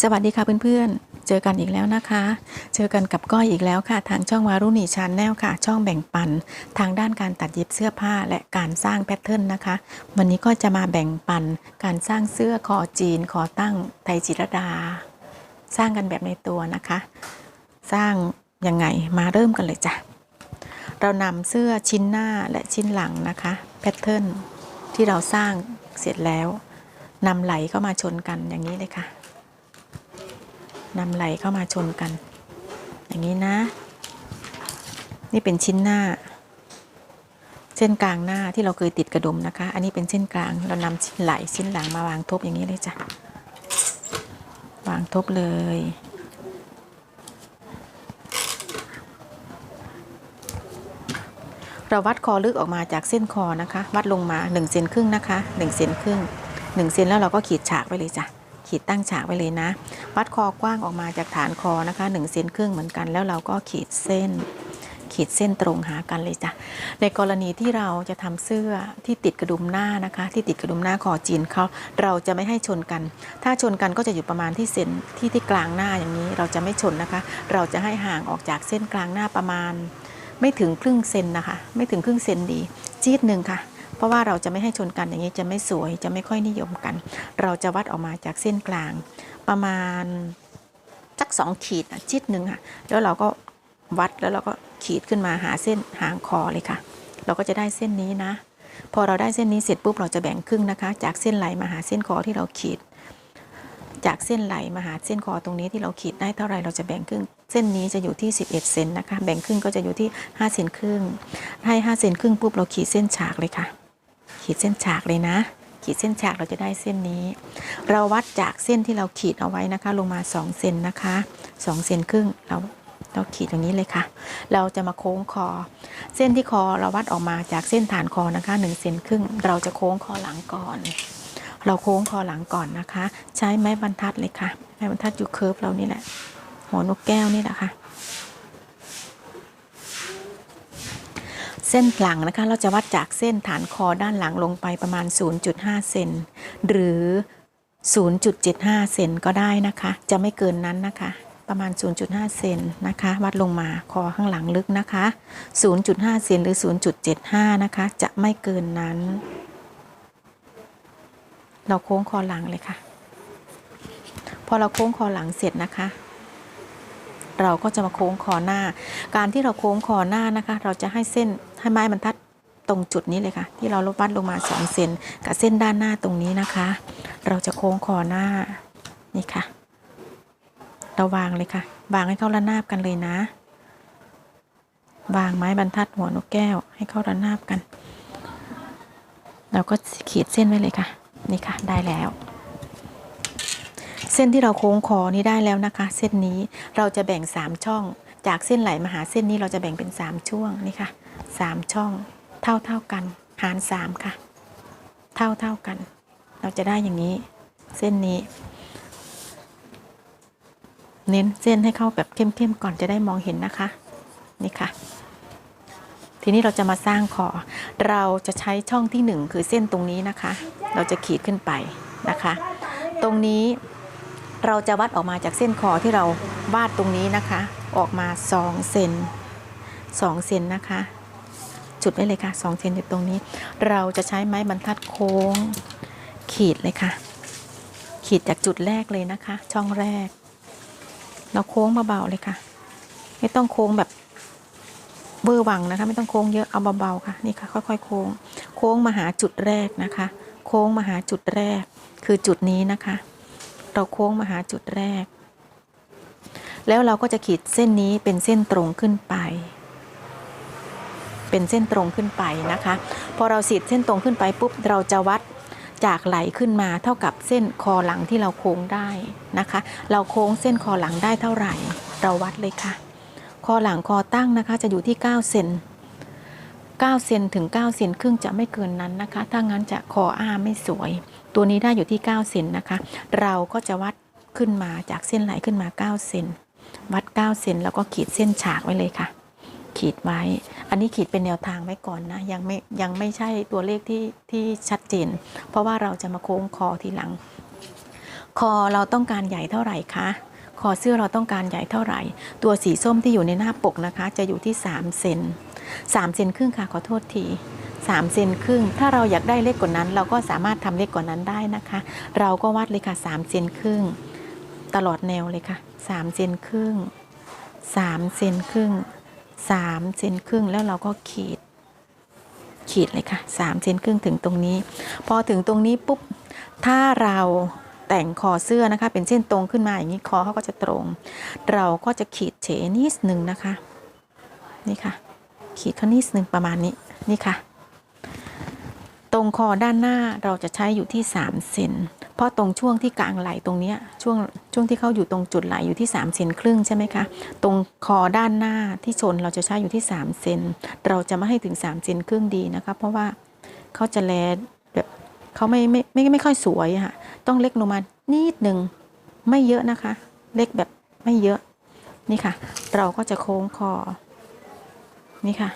สวัสดีค่ะเพื่อนๆ เจอกันอีกแล้วนะคะ เจอกันกับก้อยอีกแล้วค่ะ ทางช่องวารุณีชาแนลค่ะ ช่องแบ่งปัน ทางด้านการตัดเย็บเสื้อผ้าและการสร้างแพทเทิร์นนะคะ วันนี้ก็จะมาแบ่งปันการสร้างเสื้อคอจีนคอตั้งไทยจิรดา สร้างกันแบบในตัวนะคะ สร้างยังไงมาเริ่มกันเลยจ้ะ เรานำเสื้อชิ้นหน้าและชิ้นหลังนะคะแพทเทิร์นที่เราสร้างเสร็จแล้วนำไหลเข้ามาชนกันอย่างนี้เลยค่ะ นำไหลเข้ามาชนกัน อย่างนี้นะ นี่เป็นชิ้นหน้า เส้นกลางหน้าที่เราเคยติดกระดุมนะคะ อันนี้เป็นเส้นกลางเรานำชิ้นไหลชิ้นหลังมาวางทบอย่างนี้เลยจ้ะวางทบเลย เราวัดคอลึกออกมาจากเส้นคอนะคะ วัดลงมา1เซนครึ่งนะคะ1เซนครึ่ง1เซนแล้วเราก็ขีดฉากไว้เลยจ้ะขีดตั้งฉากไว้เลยนะ วัดคอกว้างออกมาจากฐานคอนะคะ1เซนครึ่งเหมือนกัน แล้วเราก็ขีดเส้น ขีดเส้นตรงหากันเลยจ้ะในกรณีที่เราจะทำเสื้อที่ติดกระดุมหน้านะคะ ที่ติดกระดุมหน้าคอจีนเขาเราจะไม่ให้ชนกัน ถ้าชนกันก็จะอยู่ประมาณที่เซนที่ที่กลางหน้าอย่างนี้เราจะไม่ชนนะคะ เราจะให้ห่างออกจากเส้นกลางหน้าประมาณ ไม่ถึงครึ่งเซนนะคะ ไม่ถึงครึ่งเซนดี จี๊ดหนึ่งค่ะ ราะว่าเราจะไม่ให้ชนกันอย่างนี้จะไม่สวยจะไม่ค่อยนิยมกัน เราจะวัดออกมาจากเส้นกลาง ประมาณสักสองขีดจี๊ดหนึ่งค่ะ แล้วเราก็วัดแล้วเราก็ขีดขึ้นมาหาเส้นหางคอเลยค่ะ เราก็จะได้เส้นนี้นะ พอเราได้เส้นนี้เสร็จปุ๊บเราจะแบ่งครึ่งนะคะ จากเส้นไหลมาหาเส้นคอที่เราขีด จากเส้นไหลมาหาเส้นคอตรงนี้ที่เราขีดได้เท่าไรเราจะแบ่งครึ่ง เส้นนี้จะอยู่ที่ 11 เซนนะคะ แบ่งครึ่งก็จะอยู่ที่5เซนครึ่งให้5เซนครึ่งปุ๊บเราขีดเส้นฉากเลยค่ะ ขีดเส้นฉากเลยนะ ขีดเส้นฉากเราจะได้เส้นนี้ เราวัดจากเส้นที่เราขีดเอาไว้นะคะ ลงมา2เซนนะคะ2เซนครึ่งเราเราขีดอย่างนี้เลยค่ะ เราจะมาโค้งคอ เส้นที่คอเราวัดออกมาจากเส้นฐานคอนะคะ1เซนครึ่ง เราจะโค้งคอหลังก่อน เราโค้งคอหลังก่อนนะคะ ใช้ไม้บรรทัดเลยค่ะ ไม้บรรทัดอยู่เคิร์ฟเรานี่แหละหัวนกแก้วนี่แหละค่ะ เส้นหลังนะคะเราจะวัดจากเส้นฐานคอด้านหลังลงไปประมาณ 0.5 เซนหรือ 0.75 เซนก็ได้นะคะ จะไม่เกินนั้นนะคะ ประมาณ 0.5 เซนนะคะ วัดลงมาคอข้างหลังลึกนะคะ 0.5 เซนหรือ 0.75 นะคะ จะไม่เกินนั้น เราโค้งคอหลังเลยค่ะ พอเราโค้งคอหลังเสร็จนะคะเราก็จะมาโค้งคอหน้า การที่เราโค้งคอหน้านะคะ เราจะให้เส้น ให้ไม้บรรทัดตรงจุดนี้เลยค่ะ ที่เราลบวัดลงมา2เซนกับเส้นด้านหน้าตรงนี้นะคะ เราจะโค้งคอหน้านี่ค่ะ เราวางเลยค่ะ วางให้เข้าระนาบกันเลยนะ วางไม้บรรทัดหัวนกแก้วให้เข้าระนาบกัน เราก็ขีดเส้นไว้เลยค่ะ นี่ค่ะได้แล้วเส้นที่เราโค้งคอนี้ได้แล้วนะคะ เส้นนี้เราจะแบ่ง 3 ช่อง จากเส้นไหลมาหาเส้นนี้เราจะแบ่งเป็น 3 ช่วงนี่ค่ะ3ช่องเท่าเท่ากัน หาร 3 ค่ะ เท่าเท่ากัน เราจะได้อย่างนี้ เส้นนี้ เน้นเส้นให้เข้าแบบเข้มๆก่อนจะได้มองเห็นนะคะ นี่ค่ะ ทีนี้เราจะมาสร้างคอเราจะใช้ช่องที่ 1 คือเส้นตรงนี้นะคะ เราจะขีดขึ้นไปนะคะ ตรงนี้เราจะวัดออกมาจากเส้นคอที่เราวาดตรงนี้นะคะ ออกมา2เซน2เซนนะคะ จุดไว้เลยค่ะ2เซนอยู่ตรงนี้ เราจะใช้ไม้บรรทัดโค้ง ขีดเลยค่ะ ขีดจากจุดแรกเลยนะคะ ช่องแรก เราโค้งเบาๆเลยค่ะ ไม่ต้องโค้งแบบเบอร์วังนะคะ ไม่ต้องโค้งเยอะเอาเบาๆค่ะนี่ค่ะ ค่อยๆ โค้ง โค้งมาหาจุดแรกนะคะ โค้งมาหาจุดแรก คือจุดนี้นะคะ เราโค้งมาหาจุดแรก แล้วเราก็จะขีดเส้นนี้เป็นเส้นตรงขึ้นไป เป็นเส้นตรงขึ้นไปนะคะ พอเราสีดเส้นตรงขึ้นไปปุ๊บเราจะวัดจากไหลขึ้นมาเท่ากับเส้นคอหลังที่เราโค้งได้นะคะ เราโค้งเส้นคอหลังได้เท่าไหร่ เราวัดเลยค่ะ คอหลังคอตั้งนะคะจะอยู่ที่ 9 เซน9เซนถึง9เซนครึ่งจะไม่เกินนั้นนะคะ ถ้างั้นจะคออ้าไม่สวย ตัวนี้ได้อยู่ที่ 9 เซนนะคะ เราก็จะวัดขึ้นมาจากเส้นไหลขึ้นมา 9 เซน วัด 9 เซนแล้วก็ขีดเส้นฉากไว้เลยค่ะ ขีดไว้ อันนี้ขีดเป็นแนวทางไว้ก่อนนะ ยังไม่ยังไม่ใช่ตัวเลขที่ที่ชัดเจน เพราะว่าเราจะมาโค้งคอทีหลัง คอเราต้องการใหญ่เท่าไหร่คะคอเสื้อเราต้องการใหญ่เท่าไหร่ ตัวสีส้มที่อยู่ในหน้าปกนะคะ จะอยู่ที่ 3 เซน3เซนครึ่งค่ะขอโทษที3เซนครึ่ง ถ้าเราอยากได้เล็กกว่านั้น เราก็สามารถทำเล็กกว่านั้นได้นะคะ เราก็วัดเลยค่ะ3เซนครึ่ง ตลอดแนวเลยค่ะ3เซนครึ่ง3เซนครึ่ง3เซนครึ่งแล้วเราก็ขีด ขีดเลยค่ะ3เซนครึ่งถึงตรงนี้ พอถึงตรงนี้ปุ๊บถ้าเราแต่งคอเสื้อนะคะ เป็นเส้นตรงขึ้นมาอย่างนี้คอเขาก็จะตรง เราก็จะขีดเฉนิดหนึ่งนะคะ นี่ค่ะ ขีดเขานิดหนึ่งประมาณนี้นี่ค่ะ ตรงคอด้านหน้าเราจะใช้อยู่ที่3เซนเพราะตรงช่วงที่กลางไหล่ตรงนี้ช่วง ช่วงที่เขาอยู่ตรงจุดไหลอยู่ที่3เซนครึ่งใช่ไหมคะตรงคอด้านหน้าที่ชนเราจะใช้อยู่ที่3เซนเราจะไม่ให้ถึง3เซนครึ่งดีนะคะเพราะว่าเขาจะแลแบบเขาไม่ไม่ไม่ไม่ค่อยสวยค่ะต้องเล็กลงมานิดหนึ่งไม่เยอะนะคะ เล็กแบบไม่เยอะนี่ค่ะ เราก็จะโค้งคอนี่ค่ะ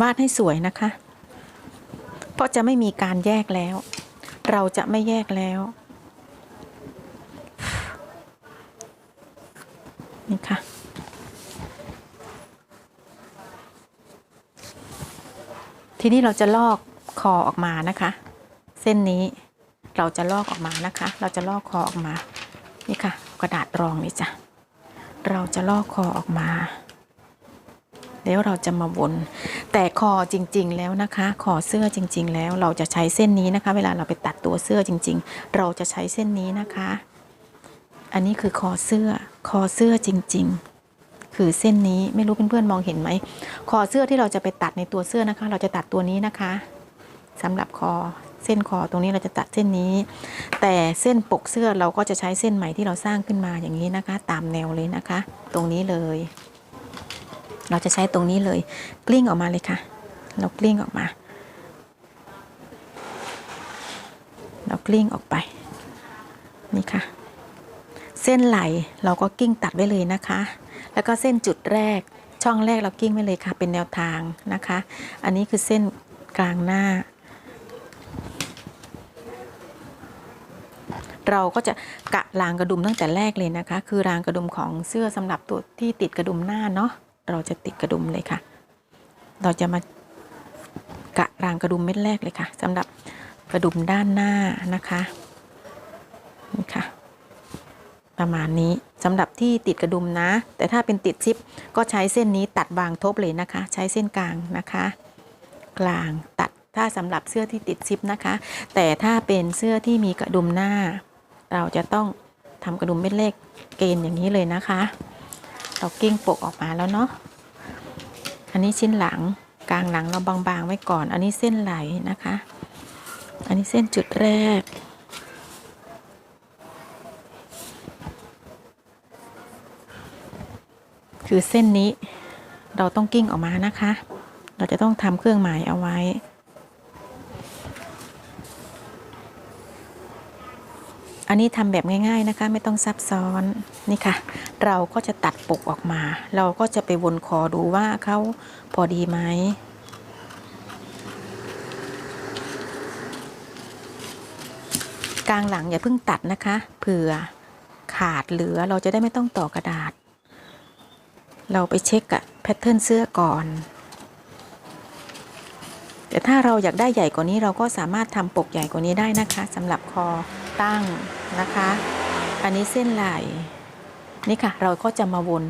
วาดให้สวยนะคะ เพราะจะไม่มีการแยกแล้ว เราจะไม่แยกแล้ว นี่ค่ะ ทีนี้เราจะลอกคอออกมานะคะ เส้นนี้เราจะลอกออกมานะคะ เราจะลอกคอออกมา นี่ค่ะ กระดาษรองนี่จ้ะ เราจะลอกคอออกมา แล้วเราจะมาวนแต่คอจริง ๆ แล้วนะคะ คอเสื้อจริง ๆ แล้วเราจะใช้เส้นนี้นะคะ เวลาเราไปตัดตัวเสื้อจริง ๆ เราจะใช้เส้นนี้นะคะ อันนี้คือคอเสื้อ คอเสื้อจริง ๆคือเส้นนี้ไม่รู้เพื่อนๆมองเห็นไหมคอเสื้อที่เราจะไปตัดในตัวเสื้อนะคะ เราจะตัดตัวนี้นะคะสำหรับคอเส้นคอตรงนี้เราจะตัดเส้นนี้ แต่เส้นปกเสื้อเราก็จะใช้เส้นใหม่ที่เราสร้างขึ้นมาอย่างนี้นะคะ ตามแนวเลยนะคะ ตรงนี้เลย เราจะใช้ตรงนี้เลย กลิ้งออกมาเลยค่ะ เรากลิ้งออกมา เรากลิ้งออกไป นี่ค่ะ เส้นไหลเราก็กิ้งตัดไว้เลยนะคะ แล้วก็เส้นจุดแรกช่องแรกเรากิ้งไว้เลยค่ะ เป็นแนวทางนะคะ อันนี้คือเส้นกลางหน้า เราก็จะกะรางกระดุมตั้งแต่แรกเลยนะคะ คือรางกระดุมของเสื้อสำหรับตัวที่ติดกระดุมหน้าเนาะ เราจะติดกระดุมเลยค่ะ เราจะมากะรางกระดุมเม็ดแรกเลยค่ะสำหรับกระดุมด้านหน้านะคะนี่ค่ะประมาณนี้สำหรับที่ติดกระดุมนะ แต่ถ้าเป็นติดซิปก็ใช้เส้นนี้ตัดวางทบเลยนะคะ ใช้เส้นกลางนะคะ กลางตัดถ้าสำหรับเสื้อที่ติดซิปนะคะ แต่ถ้าเป็นเสื้อที่มีกระดุมหน้า เราจะต้องทำกระดุมเม็ดเล็กเกณฑ์อย่างนี้เลยนะคะ เรากิ้งปกออกมาแล้วเนาะอันนี้ชิ้นหลังกลางหลังเราบางๆไว้ก่อน อันนี้เส้นไหลนะคะ อันนี้เส้นจุดแรก คือเส้นนี้เราต้องกิ้งออกมานะคะ เราจะต้องทำเครื่องหมายเอาไว้ อันนี้ทำแบบง่าย ๆนะคะ ไม่ต้องซับซ้อนนี่ค่ะ เราก็จะตัดปกออกมา เราก็จะไปวนคอดูว่าเขาพอดีไหมกลางหลังอย่าเพิ่งตัดนะคะเผื่อขาดเหลือเราจะได้ไม่ต้องต่อกระดาษ เราไปเช็คกับแพทเทิร์นเสื้อก่อน แต่ถ้าเราอยากได้ใหญ่กว่านี้เราก็สามารถทำปกใหญ่กว่านี้ได้นะคะสำหรับคอ ตั้งนะคะ อันนี้เส้นไหลนี่ค่ะเราก็จะมาวน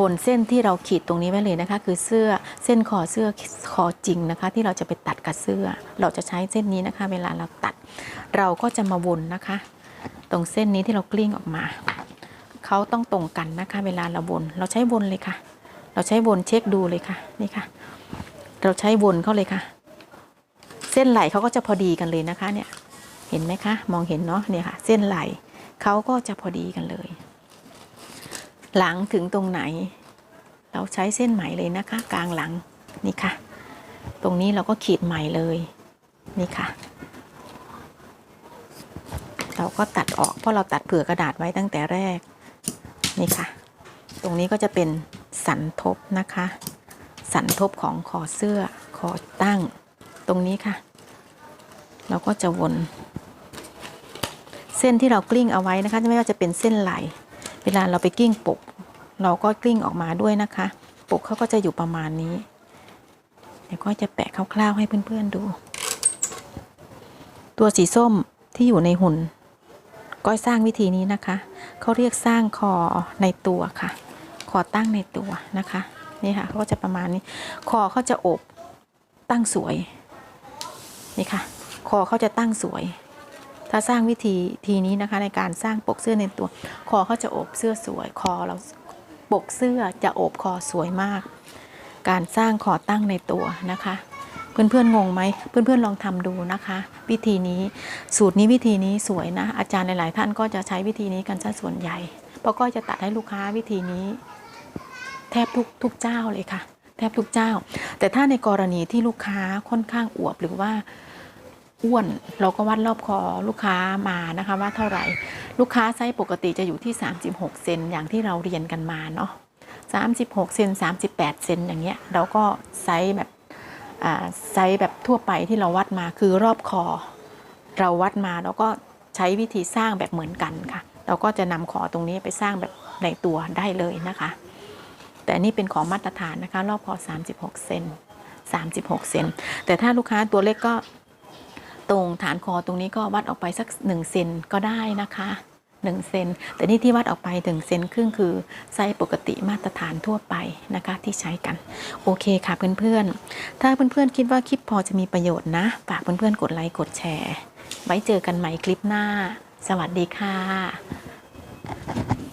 วนเส้นที่เราขีดตรงนี้ไว้เลยนะคะ คือเสื้อเส้นคอเสื้อคอจริงนะคะ ที่เราจะไปตัดกับเสื้อ เราจะใช้เส้นนี้นะคะ เวลาเราตัด เราก็จะมาวนนะคะ ตรงเส้นนี้ที่เรากลิ้งออกมาเขาต้องตรงกันนะคะ เวลาเราวนเราใช้วนเลยค่ะ เราใช้วนเช็คดูเลยค่ะนี่ค่ะ เราใช้วนเขาเลยค่ะ เส้นไหลเขาก็จะพอดีกันเลยนะคะเนี่ย ห็นไหมคะ มองเห็นเนาะเนี่ยค่ะ เส้นไหลเขาก็จะพอดีกันเลย หลังถึงตรงไหน เราใช้เส้นไหมเลยนะคะ กลางหลังนี่ค่ะ ตรงนี้เราก็ขีดไหมเลยนี่ค่ะ เราก็ตัดออกเพราะเราตัดเผื่อกระดาษไว้ตั้งแต่แรกนี่ค่ะ ตรงนี้ก็จะเป็นสันทบนะคะ สันทบของคอเสื้อคอตั้ง ตรงนี้ค่ะ เราก็จะวน ส้นที่เรากลิ้งเอาไว้นะคะ ไม่ว่าจะเป็นเส้นไหล เวลาเราไปกลิ้งปก เราก็กลิ้งออกมาด้วยนะคะ ปกเขาก็จะอยู่ประมาณนี้เดี๋ยวก็จะแปะคร่าวๆให้เพื่อนๆดู ตัวสีส้มที่อยู่ในหุ่นก้อยสร้างวิธีนี้นะคะเขาเรียกสร้างคอในตัวค่ะ คอตั้งในตัวนะคะนี่ค่ะเขาก็จะประมาณนี้ คอเขาจะอบตั้งสวยนี่ค่ะ คอเขาจะตั้งสวย ถ้าสร้างวิธีทีนี้นะคะในการสร้างปกเสื้อในตัว คอเขาจะอบเสื้อสวย คอเราปกเสื้อจะอบคอสวยมาก การสร้างคอตั้งในตัวนะคะเพื่อนๆงงไหมเพื่อนๆลองทำดูนะคะ วิธีนี้สูตรนี้วิธีนี้สวยนะ อาจารย์หลายๆ ท่านก็จะใช้วิธีนี้กันซะส่วนใหญ่ เพราะก็จะตัดให้ลูกค้าวิธีนี้ แทบทุกทุกเจ้าเลยค่ะ แทบทุกเจ้า แต่ถ้าในกรณีที่ลูกค้าค่อนข้างอวบหรือว่า อ้วน เราก็วัดรอบคอลูกค้ามานะคะว่าเท่าไหร่ ลูกค้าไซส์ปกติจะอยู่ที่ 36 เซนอย่างที่เราเรียนกันมาเนาะ36 เซน38 เซนอย่างเงี้ยเราก็ไซส์แบบไซส์แบบทั่วไปที่เราวัดมาคือรอบคอ เราวัดมาแล้วก็ใช้วิธีสร้างแบบเหมือนกันค่ะ เราก็จะนำขอตรงนี้ไปสร้างแบบในตัวได้เลยนะคะ แต่นี่เป็นของมาตรฐานนะคะ รอบคอ 36 เซน36 เซนแต่ถ้าลูกค้าตัวเล็กก็ ตรงฐานคอตรงนี้ก็วัดออกไปสัก1เซนก็ได้นะคะ1เซนแต่นี่ที่วัดออกไปถึงเซนครึ่งคือไซส์ปกติมาตรฐานทั่วไปนะคะที่ใช้กัน โอเคค่ะเพื่อนๆ ถ้าเพื่อนๆคิดว่าคลิปพอจะมีประโยชน์นะฝากเพื่อนๆกดไลค์กดแชร์ ไว้เจอกันใหม่คลิปหน้า สวัสดีค่ะ